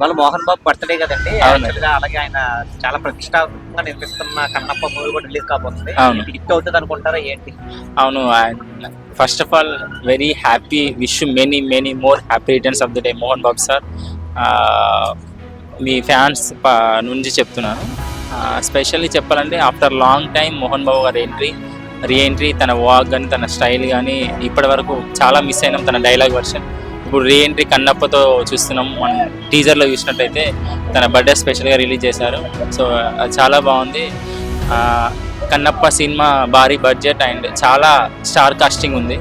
వాళ్ళ మోహన్ బాబు బర్త్డే కదండి. అలాగే ఆయన చాలా ప్రతిష్టాత్మకంగా నిర్మిస్తున్న కన్నప్ప మూవీ కూడా రిలీజ్ కాబోతుంది. హిట్ అవుతుంది అనుకుంటారా ఏంటి? అవును first of all very happy wish many many more happy returns of the day Mohan Babu sir me fans నుంచి చెప్తున్నాను. స్పెషల్లీ చెప్పాలంటే after long time Mohan Babu గారి ఎంట్రీ రీ ఎంట్రీ తన వాక్ కానీ తన స్టైల్ కానీ ఇప్పటి వరకు చాలా మిస్ అయినాం తన డైలాగ్ వర్షన్ ఇప్పుడు రీ ఎంట్రీ కన్నప్పతో చూస్తున్నాం. మనం టీజర్లో చూసినట్టయితే తన బర్త్డే స్పెషల్గా రిలీజ్ చేశారు. సో అది చాలా బాగుంది. కన్నప్ప సినిమా భారీ బడ్జెట్ అండ్ చాలా స్టార్ కాస్టింగ్ ఉంది.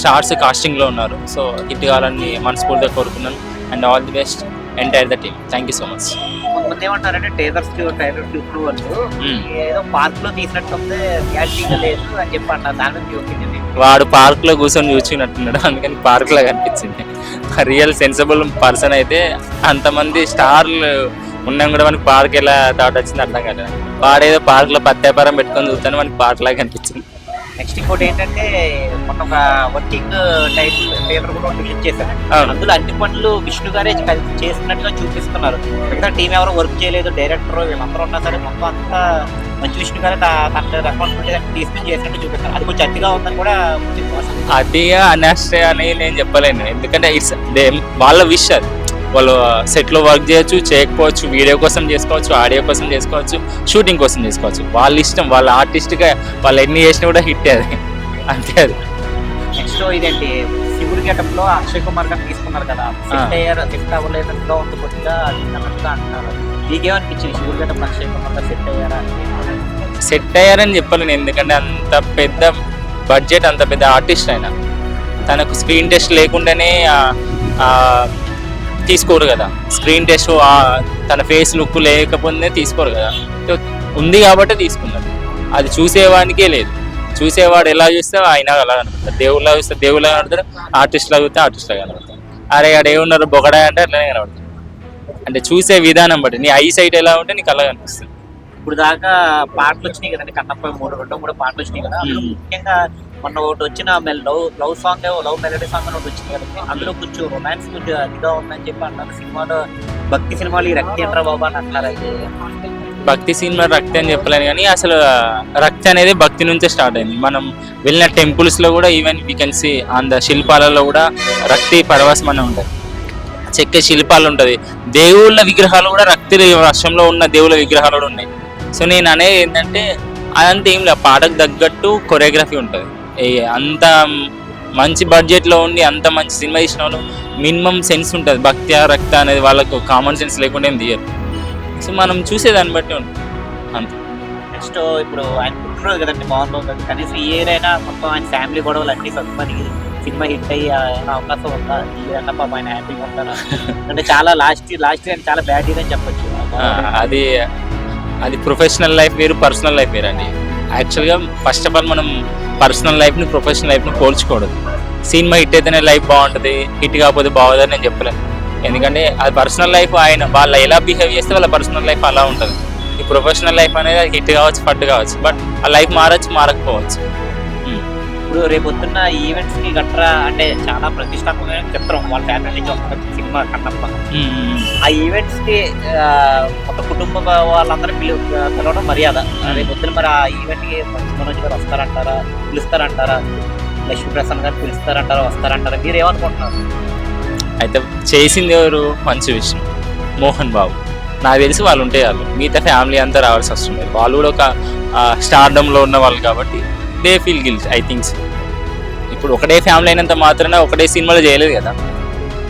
స్టార్స్ కాస్టింగ్లో ఉన్నారు. సో హిట్ కావాలని మనస్ఫూర్తిగా కోరుకున్నాను. And all the best entire the team. Thank you so much. కొంతమంది ఏమంటారంటే ఇప్పుడు వాళ్ళు ఏదో పార్క్లో రియాలిటీగా లేదు అని చెప్పి అంటారు. దాని మీద వాడు పార్క్లో కూర్చొని చూసినట్టున్నాడు. అందుకని పార్క్ లాగా అనిపించింది రియల్ సెన్సిబుల్ పర్సన్ అయితే అంతమంది స్టార్లు ఉన్నా కూడా మనకి పార్క్ ఎలా థాట్ వచ్చింది అర్థం కాదు వాడేదో పార్క్లో పత్యాపారం పెట్టుకొని చూస్తాను మనకి పార్క్ లాగా అనిపించింది నెక్స్ట్ ఇంకోటి ఏంటంటే మొన్న ఒక వర్కింగ్ టైటిల్ థియేటర్ కూడా రిలీజ్ చేశారు. అవును. అందులో అన్ని పనులు విష్ణు గారే కలిసి చేసినట్టుగా చూపిస్తున్నారు. మిగతా టీం ఎవరు వర్క్ చేయలేదు డైరెక్టర్ వీళ్ళందరూ ఉన్నా సరే మొత్తం అంతా మంచి విష్ణు గారే తా- తన రెస్పాన్సిబిలిటీ తీసుకుని చేసినట్టు చూపిస్తారు అది కొంచెం అతిగా ఉందని కూడా అనస్టే అని నేను చెప్పలేను. ఎందుకంటే ఇట్స్ వాళ్ళ విష్ అది. వాళ్ళు సెట్లో వర్క్ చేయొచ్చు చేయకపోవచ్చు వీడియో కోసం చేసుకోవచ్చు ఆడియో కోసం చేసుకోవచ్చు షూటింగ్ కోసం చేసుకోవచ్చు. వాళ్ళ ఇష్టం వాళ్ళ ఆర్టిస్ట్గా వాళ్ళు ఎన్ని చేసినా కూడా హిట్ అది. అంతే అది. నెక్స్ట్ ఇదేంటి? శివుడి గెటప్లో అక్షయ్ కుమార్ గారు తీసుకున్నారు కదా. ఉంది కొద్దిగా అది అన్నట్టుగా అంటున్నారు. మీకేమనిపించింది? శివుడి గెటప్ అక్షయ్ కుమార్ గారు సెట్ అయ్యారా సెట్ అయ్యారని చెప్పలేను ఎందుకంటే అంత పెద్ద బడ్జెట్ అంత పెద్ద ఆర్టిస్ట్ ఆయన తనకు స్క్రీన్ టెస్ట్ లేకుండానే తీసుకోరు కదా. స్క్రీన్ టెస్ట్ తన ఫేస్ లుక్ లేకపోతే తీసుకోరు కదా. ఉంది కాబట్టి తీసుకున్నారు అది చూసేవానికే లేదు. చూసేవాడు ఎలా చూస్తే ఆయన అలా కనపడతారు దేవుళ్ళ చూస్తే దేవుళ్ళ కనపడతారు ఆర్టిస్ట్ చూస్తే ఆర్టిస్ట్ లాగా కనపడతారు అరే ఆడ ఏమున్నారు? బొగడా అంటే అట్లనే కనపడతారు అంటే చూసే విధానం బట్టి నీ ఐ సైట్ ఎలా ఉంటే నీకు కళ్ళ కనిపిస్తుంది. ఇప్పుడు దాకా పాటలు వచ్చినాయి కదండి కన్నప్ప మూడు రెండు మూడు పాటలు వచ్చినాయి కదా. ముఖ్యంగా మొన్న ఒకటి వచ్చిన love love song love melody song ఒకటి వచ్చింది కదండి. అందులో కొంచెం రొమాన్స్ కొంచెం అదిగా ఉందని చెప్పి అన్నారు సినిమాలో భక్తి సినిమాలు ఈ రక్తి ఏంట్రా బాబా అని అంటున్నారు అది భక్తి సినిమా రక్తి అని చెప్పలేను కానీ అసలు రక్తి అనేది భక్తి నుంచే స్టార్ట్ అయింది. మనం వెళ్ళిన టెంపుల్స్లో కూడా even we can see on the శిల్పాలలో కూడా రక్తి పరవశం అని ఉంటుంది. చెక్కే శిల్పాలు ఉంటుంది. దేవుళ్ళ విగ్రహాలు కూడా రక్తి వర్షంలో ఉన్న దేవుళ్ళ విగ్రహాలు కూడా ఉన్నాయి. సో నేను అనేది ఏంటంటే అదంతా ఏం లేదు. పాటకు తగ్గట్టు కొరియోగ్రఫీ ఉంటుంది. ఏ- అంత మంచి బడ్జెట్లో ఉండి అంత మంచి సినిమా తీసిన వాళ్ళు మినిమం సెన్స్ ఉంటుంది. భక్తి రక్త అనేది వాళ్ళకు కామన్ సెన్స్ లేకుండా ఏం తీయరు. సో మనం చూసేదాన్ని బట్టి ఉంటుంది. అంతే. నెక్స్ట్ ఇప్పుడు ఆయన పుట్టినరోజు కదండి గారు కనీసం ఈ ఇయర్ అయినా మొత్తం ఆయన ఫ్యామిలీ గొడవలు అన్ని సత్మని సినిమా హిట్ అయ్యి అవకాశం ఉందా? ఈ అన్న పాప ఆయన హ్యాపీగా ఉంటారా? అంటే చాలా లాస్ట్ లాస్ట్ ఇయర్ చాలా బ్యాడ్ ఇయర్ అని చెప్పొచ్చు. అది అది ప్రొఫెషనల్ లైఫ్ వేరు పర్సనల్ లైఫ్ వేరు అండి. యాక్చువల్గా ఫస్ట్ ఆఫ్ ఆల్ మనం పర్సనల్ లైఫ్ని ప్రొఫెషనల్ లైఫ్ని పోల్చుకోవద్దు సినిమా హిట్ అయితేనే లైఫ్ బాగుంటుంది హిట్ కాకపోతే బాగుందని నేను చెప్పలేను. ఎందుకంటే అది పర్సనల్ లైఫ్ ఆయన వాళ్ళ ఎలా బిహేవ్ చేస్తే వాళ్ళ పర్సనల్ లైఫ్ అలా ఉంటుంది. ఈ ప్రొఫెషనల్ లైఫ్ అనేది హిట్ కావచ్చు ఫట్ కావచ్చు బట్ ఆ లైఫ్ మారచ్చు మారకపోవచ్చు. ఇప్పుడు రేపు పొద్దున్న ఈవెంట్స్కి గట్రా అంటే చాలా ప్రతిష్టాత్మకమైన చిత్రం వాళ్ళ ఫ్యామిలీ నుంచి వస్తున్న సినిమా కన్నప్ప. ఆ ఈవెంట్స్కి ఆ, మొత్తం కుటుంబ వాళ్ళందరూ పిలు పిలవడం మర్యాద. రేపు పొద్దున మరి ఆ ఈవెంట్కి మంచి మనోజ్ గారు వస్తారంటారా? పిలుస్తారంటారా? లక్ష్మీ ప్రసన్న గారు పిలుస్తారంటారా? వస్తారంటారా? మీరు ఏమనుకుంటున్నారు అయితే చేసింది ఎవరు? మంచి విషయం మోహన్ బాబు. నాకు తెలిసి వాళ్ళు ఉంటే వాళ్ళు మిగతా ఫ్యామిలీ అంతా రావాల్సి వస్తుంది. వాళ్ళు కూడా ఒక స్టార్డంలో ఉన్న వాళ్ళు కాబట్టి they feel guilt I thinks ఇప్పుడు ఒకటే ఫ్యామిలీ అయినంత మాత్రాన ఒకటే సినిమాలో చేయలేదు కదా.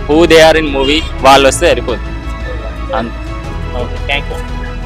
Who they are in movie వాళ్ళు వస్తే సరిపోదు. అంతే. Okay thank you